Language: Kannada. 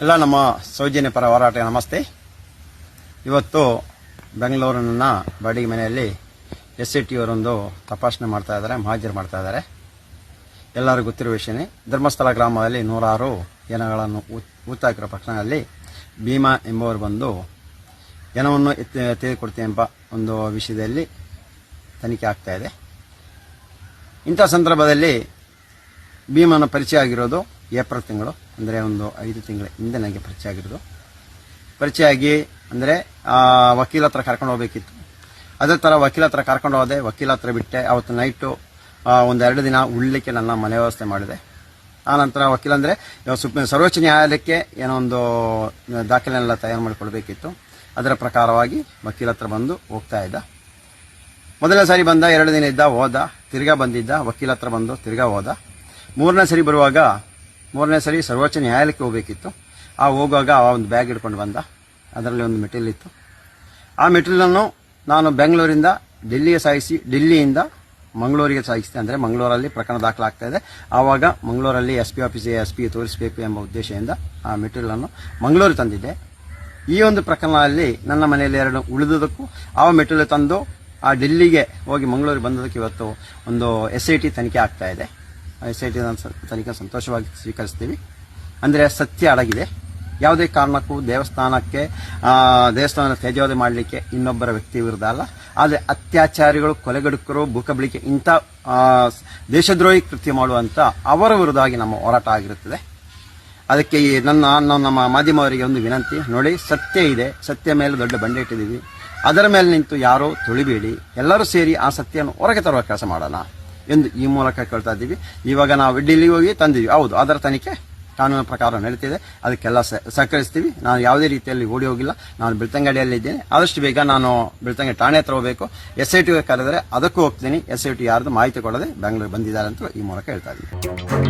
ಎಲ್ಲ ನಮ್ಮ ಸೌಜನ್ಯ ಪರ ಹೋರಾಟ ನಮಸ್ತೆ. ಇವತ್ತು ಬೆಂಗಳೂರಿನ ಬಾಡಿಗೆ ಮನೆಯಲ್ಲಿ ಎಸ್ ಸಿ ಟಿ ಅವರೊಂದು ತಪಾಸಣೆ ಮಾಡ್ತಾ ಇದ್ದಾರೆ, ಮಹಾಜರು ಮಾಡ್ತಾ ಇದ್ದಾರೆ. ಎಲ್ಲರಿಗೂ ಗೊತ್ತಿರುವ ವಿಷಯನೇ, ಧರ್ಮಸ್ಥಳ ಗ್ರಾಮದಲ್ಲಿ ನೂರಾರು ಜನಗಳನ್ನು ಊತಾಕಿರೋ ಪಕ್ಷದಲ್ಲಿ ಭೀಮಾ ಎಂಬುವರು ಬಂದು ಜನವನ್ನು ಎತ್ತಿ, ತೆಗೆದುಕೊಡ್ತೀನಿ ಎಂಬ ಒಂದು ವಿಷಯದಲ್ಲಿ ತನಿಖೆ ಆಗ್ತಾ ಇದೆ. ಇಂಥ ಸಂದರ್ಭದಲ್ಲಿ ಭೀಮನ ಪರಿಚಯ ಆಗಿರೋದು ಏಪ್ರಿಲ್ ತಿಂಗಳು. ಅಂದರೆ ಒಂದು ಐದು ತಿಂಗಳ ಹಿಂದೆ ನನಗೆ ಪರಿಚಯ ಆಗಿರೋದು. ಪರಿಚಯ ಆಗಿ ಅಂದರೆ ವಕೀಲ ಹತ್ರ ಕರ್ಕೊಂಡು ಹೋಗ್ಬೇಕಿತ್ತು. ಅದೇ ಥರ ವಕೀಲ ಹತ್ರ ಕರ್ಕೊಂಡು ಹೋದೆ. ವಕೀಲ ಹತ್ರ ಬಿಟ್ಟೆ. ಅವತ್ತು ನೈಟು ಒಂದೆರಡು ದಿನ ಉಳ್ಳಿಕ್ಕೆ ನನ್ನ ಮನೆ ವ್ಯವಸ್ಥೆ ಮಾಡಿದೆ. ಆನಂತರ ವಕೀಲ ಅಂದರೆ ಸುಪ್ರೀಂ ಸರ್ವೋಚ್ಚ ನ್ಯಾಯಾಲಯಕ್ಕೆ ಏನೋ ಒಂದು ದಾಖಲೆನೆಲ್ಲ ತಯಾರು ಮಾಡಿಕೊಳ್ಬೇಕಿತ್ತು ಅದರ ಪ್ರಕಾರವಾಗಿ ವಕೀಲ ಹತ್ರ ಬಂದು ಹೋಗ್ತಾ ಇದ್ದ. ಮೊದಲನೇ ಸಾರಿ ಬಂದ, ಎರಡು ದಿನ ಇದ್ದ, ಹೋದ, ತಿರ್ಗಾ ಬಂದಿದ್ದ. ವಕೀಲ ಹತ್ರ ಬಂದು ತಿರ್ಗಾ ಹೋದ. ಮೂರನೇ ಸರಿ ಬರುವಾಗ ಮೂರನೇ ಸರಿ ಸರ್ವೋಚ್ಚ ನ್ಯಾಯಾಲಯಕ್ಕೆ ಹೋಗಬೇಕಿತ್ತು. ಆ ಹೋಗುವಾಗ ಆ ಒಂದು ಬ್ಯಾಗ್ ಹಿಡ್ಕೊಂಡು ಬಂದ. ಅದರಲ್ಲಿ ಒಂದು ಮೆಟೀರಿಯಲ್ ಇತ್ತು. ಆ ಮೆಟೀರಿಯಲನ್ನು ನಾನು ಬೆಂಗಳೂರಿಂದ ಡೆಲ್ಲಿಗೆ ಸಾಗಿಸಿ ಡೆಲ್ಲಿಯಿಂದ ಮಂಗಳೂರಿಗೆ ಸಾಗಿಸಿದೆ ಅಂದರೆ ಮಂಗಳೂರಲ್ಲಿ ಪ್ರಕರಣ ದಾಖಲಾಗ್ತಾ ಇದೆ. ಆವಾಗ ಮಂಗಳೂರಲ್ಲಿ ಎಸ್ ಪಿ ಆಫೀಸಿಗೆ ಎಸ್ ಪಿ ತೋರಿಸಬೇಕು ಎಂಬ ಉದ್ದೇಶದಿಂದ ಆ ಮೆಟೀರಿಯಲನ್ನು ಮಂಗಳೂರಿಗೆ ತಂದಿದ್ದೆ. ಈ ಒಂದು ಪ್ರಕರಣದಲ್ಲಿ ನನ್ನ ಮನೆಯಲ್ಲಿ ಎರಡು ಉಳಿದುದಕ್ಕೂ ಆ ಮೆಟೀರಿಯಲ್ ತಂದು ಆ ಡೆಲ್ಲಿಗೆ ಹೋಗಿ ಮಂಗಳೂರಿಗೆ ಬಂದದಕ್ಕೆ ಇವತ್ತು ಒಂದು ಎಸ್ ಐ ಟಿ ತನಿಖೆ ಆಗ್ತಾ ಇದೆ. ಎಸ್ ಐ ಟಿ ತನಿಖೆ ಸಂತೋಷವಾಗಿ ಸ್ವೀಕರಿಸ್ತೀವಿ. ಅಂದರೆ ಸತ್ಯ ಅಡಗಿದೆ. ಯಾವುದೇ ಕಾರಣಕ್ಕೂ ದೇವಸ್ಥಾನಕ್ಕೆ ದೇವಸ್ಥಾನ ತೇಜೋದಿ ಮಾಡಲಿಕ್ಕೆ ಇನ್ನೊಬ್ಬರ ವ್ಯಕ್ತಿ ವಿರುದ್ಧ ಅಲ್ಲ. ಆದರೆ ಅತ್ಯಾಚಾರಿಗಳು, ಕೊಲೆಗಡುಕರು ಭೂಕಬಳಿಕೆ ಇಂಥ ದೇಶದ್ರೋಹಿ ಕೃತ್ಯ ಮಾಡುವಂಥ ಅವರ ವಿರುದ್ಧವಾಗಿ ನಮ್ಮ ಹೋರಾಟ ಆಗಿರುತ್ತದೆ. ಅದಕ್ಕೆ ಈ ನನ್ನ ನಾನು ನಮ್ಮ ಮಾಧ್ಯಮವರಿಗೆ ಒಂದು ವಿನಂತಿ. ನೋಡಿ, ಸತ್ಯ ಇದೆ. ಸತ್ಯ ಮೇಲೆ ದೊಡ್ಡ ಬಂಡೆ ಇಟ್ಟಿದ್ದೀವಿ. ಅದರ ಮೇಲೆ ನಿಂತು ಯಾರೋ ತುಳಿಬೇಡಿ. ಎಲ್ಲರೂ ಸೇರಿ ಆ ಸತ್ಯವನ್ನು ಹೊರಗೆ ತರುವ ಕೆಲಸ ಮಾಡೋಣ. ಎಂದು ಈ ಮೂಲಕ ಕೇಳ್ತಾ ಇದ್ದೀವಿ. ಇವಾಗ ನಾವು ಡೆಲ್ಲಿಗೆ ಹೋಗಿ ತಂದಿದ್ದೀವಿ. ಹೌದು, ಅದರ ತನಿಖೆ ಕಾನೂನು ಪ್ರಕಾರ ನಡೀತಿದೆ. ಅದಕ್ಕೆಲ್ಲ ಸಹಕರಿಸ್ತೀವಿ. ನಾನು ಯಾವುದೇ ರೀತಿಯಲ್ಲಿ ಓಡಿ ಹೋಗಿಲ್ಲ. ನಾನು ಬೆಳ್ತಂಗಡಿಯಲ್ಲಿ ಇದ್ದೇನೆ. ಆದಷ್ಟು ಬೇಗ ನಾನು ಬೆಳ್ತಂಗಡಿ ಠಾಣೆ ಹತ್ರ ಹೋಗಬೇಕು. ಎಸ್ ಐ ಟಿ ಕರೆದರೆ ಅದಕ್ಕೂ ಹೋಗ್ತೀನಿ. ಎಸ್ ಐ ಟಿ ಯಾರ್ದು ಮಾಹಿತಿ ಕೊಡದೆ ಬೆಂಗಳೂರು ಬಂದಿದ್ದಾರೆ ಅಂತ ಈ ಮೂಲಕ ಹೇಳ್ತಾ ಇದ್ದೀನಿ